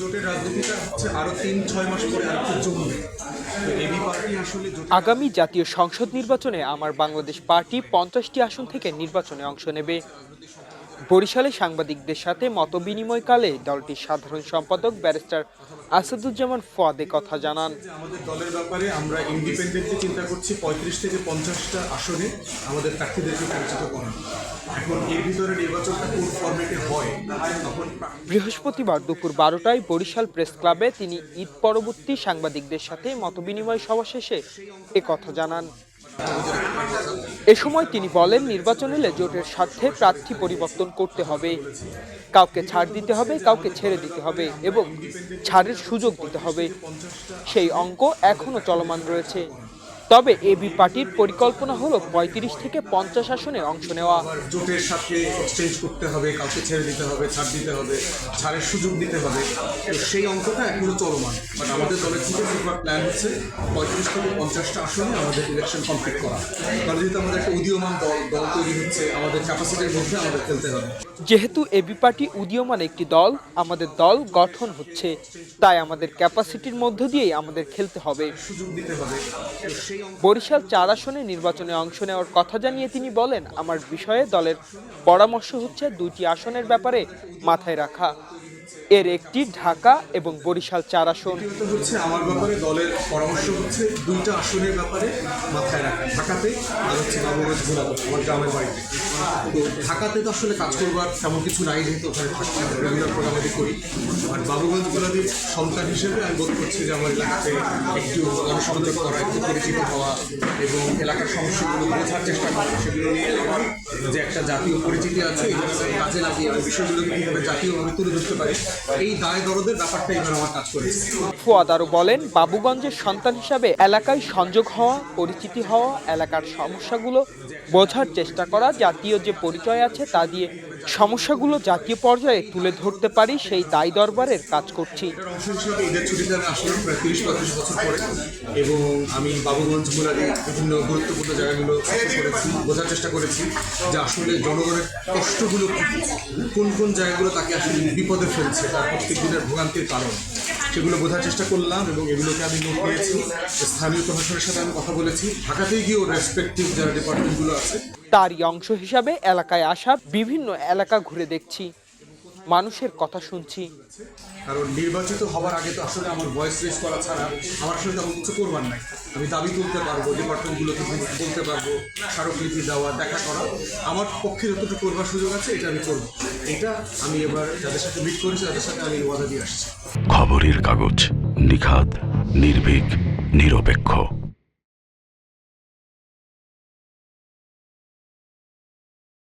জোটের রাজনীতিটা হচ্ছে আরও তিন, ছয় মাস পরে জমবে। আগামী জাতীয় সংসদ নির্বাচনে আমার বাংলাদেশ পার্টি পঞ্চাশটি আসন থেকে নির্বাচনে অংশ নেবে। বরিশালে সাংবাদিকদের সাথে মতবিনিময়কালে দলটির সাধারণ সম্পাদক ব্যারিস্টার আসাদুজ্জামান ফোয়াদে কথা জানান। আমাদের দলের ব্যাপারে আমরা ইন্ডিপেন্ডেন্টলি চিন্তা করছি পঁয়ত্রিশ থেকে পঞ্চাশটা আসনে আমাদের প্রার্থীদেরকে পরিচিত করা। এখন এর ভিতরে নির্বাচনটা কোন ফরম্যাটে হয় তখন বৃহস্পতিবার দুপুর বারোটায় বরিশাল প্রেস ক্লাবে তিনি ঈদ পরবর্তী সাংবাদিকদের সাথে মতবিনিময় সভা শেষে কথা জানান। এ সময় তিনি বলেন, নির্বাচন এলে জোটের স্বার্থে প্রার্থী পরিবর্তন করতে হবে। কাউকে ছাড় দিতে হবে, কাউকে ছেড়ে দিতে হবে এবং ছাড়ের সুযোগ দিতে হবে। সেই অঙ্ক এখনও চলমান রয়েছে। তবে এবি পার্টির পরিকল্পনা হলো পঁয়ত্রিশ থেকে পঞ্চাশ আসনে অংশ নেওয়া। জোটের সাথে এক্সচেঞ্জ করতে হবে, কাউকে ছেড়ে দিতে হবে, ছাড় দিতে হবে, ছাড়ের সুযোগ দিতে হবে। সেই অঙ্কটা এখনও চলমান। বাট আমাদের দলের থেকে প্ল্যান হচ্ছে পঁয়ত্রিশ থেকে পঞ্চাশটা আসনে আমাদের ইলেকশন কমপ্লিট করা। কারণ যেহেতু আমাদের একটা উদীয়মান দল দল তৈরি হচ্ছে, আমাদের ক্যাপাসিটির মধ্যে আমাদের খেলতে হবে। যেহেতু এবি পার্টি উদীয়মান একটি দল, আমাদের দল গঠন হচ্ছে। তাই আমাদের ক্যাপাসিটির মধ্য দিয়েই আমাদের খেলতে হবে। বরিশাল চার আসনে নির্বাচনে অংশ নেওয়ার কথা জানিয়ে তিনি বলেন, আমার বিষয়ে দলের পরামর্শ হচ্ছে দুটি আসনের ব্যাপারে মাথায় রাখা। এর একটি ঢাকা এবং বরিশাল চার আসন। হচ্ছে আমার ব্যাপারে দলের পরামর্শ হচ্ছে দুইটা আসনের ব্যাপারে মাথায় রাখা। ঢাকাতে আর হচ্ছে আমার গ্রামের বাড়িতে। তো ঢাকাতে তো আসলে কাজ করবার তেমন কিছু নাই, যেহেতু ওখানে করি। আর বাবুগঞ্জ সন্তান হিসেবে আমি বোধ করছি যে আমার এলাকাতে একটু জনসংযোগ করা, একটু পরিচিত হওয়া এবং এলাকার সমস্যাগুলো বোঝার চেষ্টা করা, সেগুলো নিয়ে আমার যে একটা জাতীয় পরিচিতি আছে কাজে লাগিয়ে আমি বিষয়গুলোকে কীভাবে জাতীয়ভাবে তুলে ধরতে পারি। এই দায় দরদের ব্যাপারটা এবার আমার কাজ করেছে ফুয়াদ আরও বলেন, বাবুগঞ্জের সন্তান হিসাবে এলাকায় সংযোগ হওয়া, পরিচিতি হওয়া, এলাকার সমস্যাগুলো বোঝার চেষ্টা করা জাতীয় যে পরিচয় আছে তা দিয়ে সমস্যাগুলো জাতীয় পর্যায়ে তুলে ধরতে পারি, সেই দায় দরবারের কাজ করছি। তিরিশ পঁয়ত্রিশ বছর পরে এবং আমি বাবুগঞ্জ জেলার বিভিন্ন গুরুত্বপূর্ণ জায়গাগুলো করেছি বোঝার চেষ্টা করেছি যে আসলে জনগণের কষ্টগুলো কোন কোন জায়গাগুলো তাকে আসলে বিপদে ফেলছে, তার প্রত্যেক দিনের ভোগান্তির কারণ। সেগুলো বোঝার চেষ্টা করলাম এবং এগুলোকে আমি নোট নিয়েছি। স্থানীয় প্রশাসনের সাথে আমি কথা বলেছি। ঢাকাতেই গিয়েও রেসপেক্টিভ যারা ডিপার্টমেন্টগুলো আছে তারই অংশ হিসাবে এলাকায় আসা বিভিন্ন এলাকা ঘুরে দেখছি। মানুষের কথা শুনছি। কারণ নির্বাচিত হবার আগে তো আসলে আমার ভয়েস রেস করা ছাড়া আমার আসলে তেমন কিছু করবার নাই। আমি দাবি তুলতে পারব ডিপার্টমেন্টগুলোকে বলতে পারব স্মারকলিপি দেওয়া দেখা করা। আমার পক্ষে যতটুকু করবার সুযোগ আছে এটা আমি করব। এটা আমি এবার যাদের সাথে মিট করেছি তাদের সাথে আমি ওয়াদা দিয়ে আসছি। খবরের কাগজ নিখাদ নির্ভীক নিরপেক্ষ।